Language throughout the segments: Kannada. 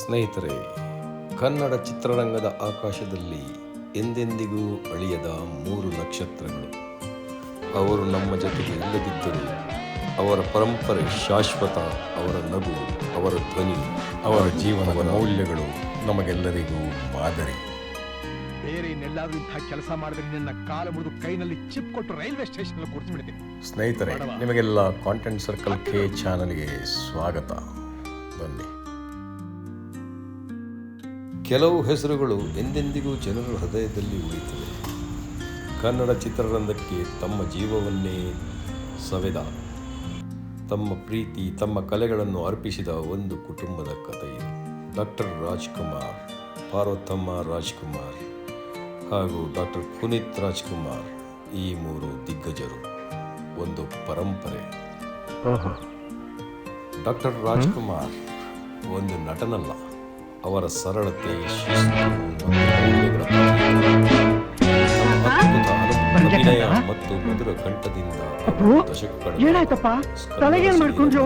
ಸ್ನೇಹಿತರೆ ಕನ್ನಡ ಚಿತ್ರರಂಗದ ಆಕಾಶದಲ್ಲಿ ಎಂದೆಂದಿಗೂ ಅಳಿಯದ ಮೂರು ನಕ್ಷತ್ರಗಳು. ಅವರು ನಮ್ಮ ಜೊತೆಗೆ ಇಲ್ಲದಿದ್ದರು ಅವರ ಪರಂಪರೆ ಶಾಶ್ವತ ಅವರ ನಗು ಅವರ ಧ್ವನಿ ಅವರ ಜೀವನದ ಮೌಲ್ಯಗಳು ನಮಗೆಲ್ಲರಿಗೂ ಮಾದರಿ. ಬೇರೆ ಇನ್ನೆಲ್ಲಾದ್ರೂ ಇಂಥ ಕೆಲಸ ಮಾಡಿದ್ರೆ ನಿನ್ನ ಕಾಲ ಮುರಿದು ಕೈನಲ್ಲಿ ಚಿಪ್ ಕೊಟ್ಟು ರೈಲ್ವೆ ಸ್ಟೇಷನ್ ಕೂರಿಸ್ಬಿಡ್ತೀನಿ ಸ್ನೇಹಿತರೆ ನಿಮಗೆಲ್ಲ ಕಾಂಟೆಂಟ್ ಸರ್ಕಲ್ ಕೆ ಚಾನಲ್ಗೆ ಸ್ವಾಗತ. ಬನ್ನಿ. ಕೆಲವು ಹೆಸರುಗಳು ಎಂದೆಂದಿಗೂ ಜನರ ಹೃದಯದಲ್ಲಿ ಉಳಿತವೆ ಕನ್ನಡ ಚಿತ್ರರಂಗಕ್ಕೆ ತಮ್ಮ ಜೀವವನ್ನೇ ಸವೆದ. ತಮ್ಮ ಪ್ರೀತಿ ತಮ್ಮ ಕಲೆಗಳನ್ನು ಅರ್ಪಿಸಿದ ಒಂದು ಕುಟುಂಬದ ಕಥೆ ಇದು. ಡಾಕ್ಟರ್ ರಾಜ್ಕುಮಾರ್ ಪಾರ್ವತಮ್ಮ ರಾಜ್ಕುಮಾರ್ ಹಾಗೂ ಡಾಕ್ಟರ್ ಪುನೀತ್ ರಾಜ್ಕುಮಾರ್ ಈ ಮೂರು ದಿಗ್ಗಜರು. ಒಂದು ಪರಂಪರೆ. ಡಾಕ್ಟರ್ ರಾಜ್ಕುಮಾರ್ ಒಂದು ನಟನಲ್ಲ. ಅವರ ಸರಳತೆ ಶಿಸ್ತು ಮತ್ತು ಅಭಿನಯ ಮಧುರ ಕಂಠದಿಂದ? ತಲೆಗೇನ್ ಮಾಡ್ಕೊಂಡ್ರು?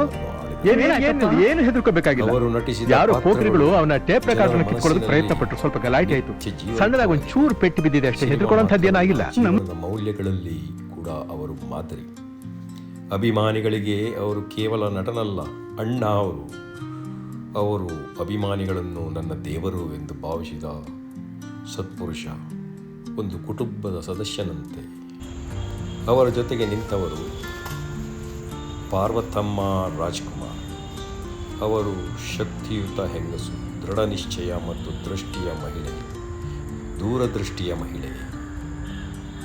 ಏನ್ ಹೆದರ್ಕೋಬೇಕಾಗಿಲ್ಲ ಅವರು ನಟಿಸಿದ ಯಾರು ಪೋಕರಿಗಳು ಅವನ ಟೇಪ್ ರೆಕಾರ್ಡ್ ಜನರ ಕಿತ್ಕೊಳ್ಳೋದಕ್ಕೆ ಪ್ರಯತ್ನ ಪಟ್ಟರು ಸ್ವಲ್ಪ ಗಲಾಟೆ ಆಯ್ತು. ಸಣ್ಣದಾಗಿ ಒಂದು ಚೂರು ಪೆಟ್ಟು ಬಿದ್ದಿದೆ ಅಷ್ಟೇ. ಹೆದರ್ಕೊಳ್ಳೋಂಥದ್ದು ಏನಾಗಿಲ್ಲ. ನಮ್ಮ ಮೌಲ್ಯಗಳಲ್ಲಿ ಕೂಡ ಅವರು ಮಾದರಿ. ಅಭಿಮಾನಿಗಳಿಗೆ ಅವರು ಕೇವಲ ನಟನಲ್ಲ ಅಣ್ಣ ಅವರು ಅವರು ಅಭಿಮಾನಿಗಳನ್ನು ನನ್ನ ದೇವರು ಎಂದು ಭಾವಿಸಿದ ಸತ್ಪುರುಷ, ಒಂದು ಕುಟುಂಬದ ಸದಸ್ಯನಂತೆ. ಅವರ ಜೊತೆಗೆ ನಿಂತವರು ಪಾರ್ವತಮ್ಮ ರಾಜ್ಕುಮಾರ್. ಅವರು ಶಕ್ತಿಯುತ ಹೆಂಗಸು, ದೃಢ ನಿಶ್ಚಯ ಮತ್ತು ದೃಷ್ಟಿಯ ಮಹಿಳೆ, ದೂರದೃಷ್ಟಿಯ ಮಹಿಳೆ.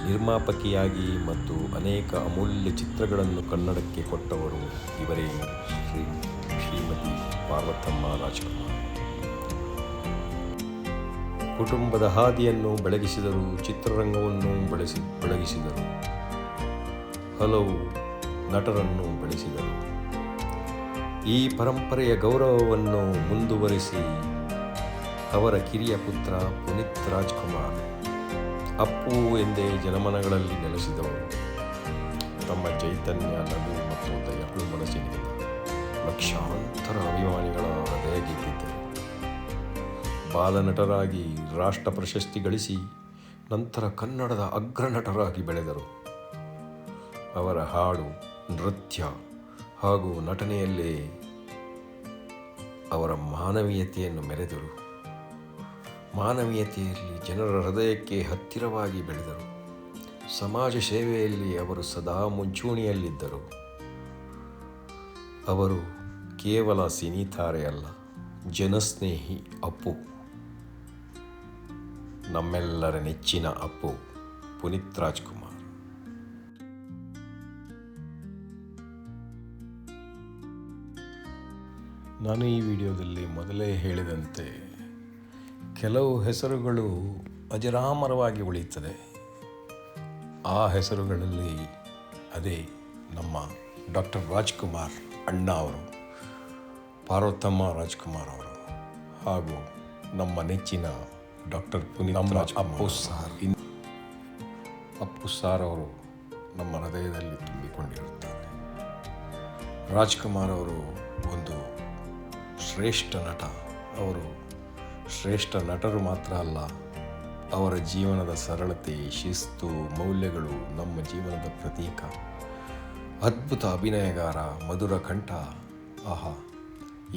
ನಿರ್ಮಾಪಕಿಯಾಗಿ ಮತ್ತು ಅನೇಕ ಅಮೂಲ್ಯ ಚಿತ್ರಗಳನ್ನು ಕನ್ನಡಕ್ಕೆ ಕೊಟ್ಟವರು ಇವರೇ ಶ್ರೀ ಶ್ರೀಮತಿ ಪಾರ್ವತಮ್ಮ ರಾಜಕುಮಾರ್. ಕುಟುಂಬದ ಹಾದಿಯನ್ನು ಬೆಳಗಿಸಿದರು, ಚಿತ್ರರಂಗವನ್ನು ಬೆಳೆಸಿ, ಬೆಳಗಿಸಿದರು. ಹಲವು ನಟರನ್ನು ಬೆಳೆಸಿದರು. ಈ ಪರಂಪರೆಯ ಗೌರವವನ್ನು ಮುಂದುವರಿಸಿ ಅವರ ಕಿರಿಯ ಪುತ್ರ ಪುನೀತ್ ರಾಜ್ಕುಮಾರ್ ಅಪ್ಪು ಎಂದೇ ಜನಮನಗಳಲ್ಲಿ ನೆಲೆಸಿದವರು. ತಮ್ಮ ಚೈತನ್ಯ, ನಗು ಮತ್ತು ಲಕ್ಷಾಂತರ ಅಭಿಮಾನಿಗಳ ಹೃದಯ ಗೆದ್ದಿದ್ದರು ಬಾಲನಟರಾಗಿ ರಾಷ್ಟ್ರ ಪ್ರಶಸ್ತಿ ಗಳಿಸಿ ನಂತರ ಕನ್ನಡದ ಅಗ್ರನಟರಾಗಿ ಬೆಳೆದರು. ಅವರ ಹಾಡು, ನೃತ್ಯ ಹಾಗೂ ನಟನೆಯಲ್ಲೇ ಅವರ ಮಾನವೀಯತೆಯನ್ನು ಮೆರೆದರು. ಮಾನವೀಯತೆಯಲ್ಲಿ ಜನರ ಹೃದಯಕ್ಕೆ ಹತ್ತಿರವಾಗಿ ಬೆಳೆದರು. ಸಮಾಜ ಸೇವೆಯಲ್ಲಿ ಅವರು ಸದಾ ಮುಂಚೂಣಿಯಲ್ಲಿದ್ದರು. ಅವರು ಕೇವಲ ಸಿನಿತಾರೆ ಅಲ್ಲ, ಜನಸ್ನೇಹಿ ಅಪ್ಪು. ನಮ್ಮೆಲ್ಲರ ನೆಚ್ಚಿನ ಅಪ್ಪು ಪುನೀತ್ ರಾಜ್ಕುಮಾರ್. ನಾನು ಈ ವಿಡಿಯೋದಲ್ಲಿ ಮೊದಲೇ ಹೇಳಿದಂತೆ, ಕೆಲವು ಹೆಸರುಗಳು ಅಜರಾಮರವಾಗಿ ಉಳಿಯುತ್ತದೆ. ಆ ಹೆಸರುಗಳಲ್ಲಿ ಅದೇ ನಮ್ಮ ಡಾಕ್ಟರ್ ರಾಜ್ಕುಮಾರ್ ಅಣ್ಣ ಅವರು. ಪಾರ್ವತಮ್ಮ ರಾಜ್ಕುಮಾರ್ ಅವರು ಹಾಗೂ ನಮ್ಮ ನೆಚ್ಚಿನ doctor Puneeth Raj Appu sir. Appu sir ಅವರು ನಮ್ಮ ಹೃದಯದಲ್ಲಿ ತುಂಬಿಕೊಂಡಿರುತ್ತಾರೆ. ರಾಜ್ಕುಮಾರ್ ಅವರು ಒಂದು ಶ್ರೇಷ್ಠ ನಟ. ಅವರು ಶ್ರೇಷ್ಠ ನಟರು ಮಾತ್ರ ಅಲ್ಲ ಅವರ ಜೀವನದ ಸರಳತೆ ಶಿಸ್ತು ಮೌಲ್ಯಗಳು ನಮ್ಮ ಜೀವನದ ಪ್ರತೀಕ. ಅದ್ಭುತ ಅಭಿನಯಗಾರ ಮಧುರ ಕಂಠ. ಆಹಾ.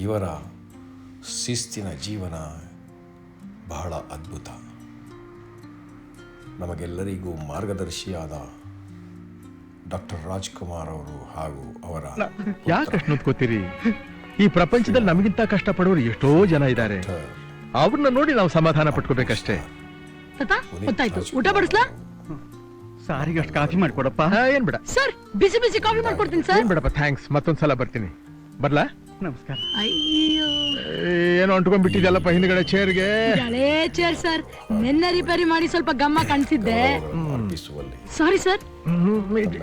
ಇವರ ಶಿಸ್ತಿನ ಜೀವನ ಬಹಳ ಅದ್ಭುತ. ನಮಗೆಲ್ಲರಿಗೂ ಮಾರ್ಗದರ್ಶಿಯಾದ ಡಾಕ್ಟರ್ ರಾಜ್ಕುಮಾರ್ ಅವರು ಹಾಗೂ ಅವರ ಯಾಕೆ ನೋಡ್ಕೋತೀರಿ ಈ ಪ್ರಪಂಚದಲ್ಲಿ ನಮಗಿಂತ ಕಷ್ಟಪಡೋರು ಎಷ್ಟೋ ಜನ ಇದ್ದಾರೆ. ಅವ್ರನ್ನ ನೋಡಿ ನಾವು ಸಮಾಧಾನ ಪಟ್ಕೋಬೇಕಷ್ಟೇ. ಊಟ ಬಡಿಸ್ಲಾ? ಸಾರಿಗೆ ಅಷ್ಟು ಕಾಫಿ ಮಾಡ್ಕೊಡಪ್ಪ. ಹಾ, ಏನ್ ಬಿಡ. ಸರ್ ಬಿಸಿ ಬಿಸಿ ಕಾಫಿ ಮಾಡ್ಕೊಡ್ತೀನಿ ಸರ್. ಏನ್ ಬಿಡಪ್ಪ ಥ್ಯಾಂಕ್ಸ್ ಮತ್ತೊಂದ್ಸಲ ಬರ್ತೀನಿ. ಬರ್ಲಾ? ನಮಸ್ಕಾರ. ಅಯ್ಯೋ. ಏನು ಅಂಟ್ಕೊಂಡ್ಬಿಟ್ಟಿದ್ಯಲ್ಲಪ್ಪ ಹಿಂದ್ಗಡೆ ಚೇರ್ಗೆ ಹಳೇ ಚೇರ್ ಸರ್ ನಿನ್ನೆ ರಿಪೇರಿ ಮಾಡಿ ಸ್ವಲ್ಪ ಗಮ್ಮ ಕಾಣಿಸಿದ್ದೆ. ಅರ್ಪಿಸುವಲ್ಲಿ sorry sir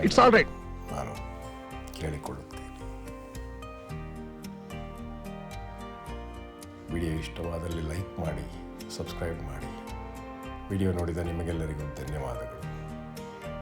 it's all right ನಾನು ಕೇಳಿಕೊಳ್ಳುತ್ತೇನೆ. ವಿಡಿಯೋ ಇಷ್ಟವಾದಲ್ಲಿ ಲೈಕ್ ಮಾಡಿ ಸಬ್ಸ್ಕ್ರೈಬ್ ಮಾಡಿ. ವಿಡಿಯೋ ನೋಡಿದ ನಿಮಗೆಲ್ಲರಿಗೂ ಧನ್ಯವಾದಗಳು.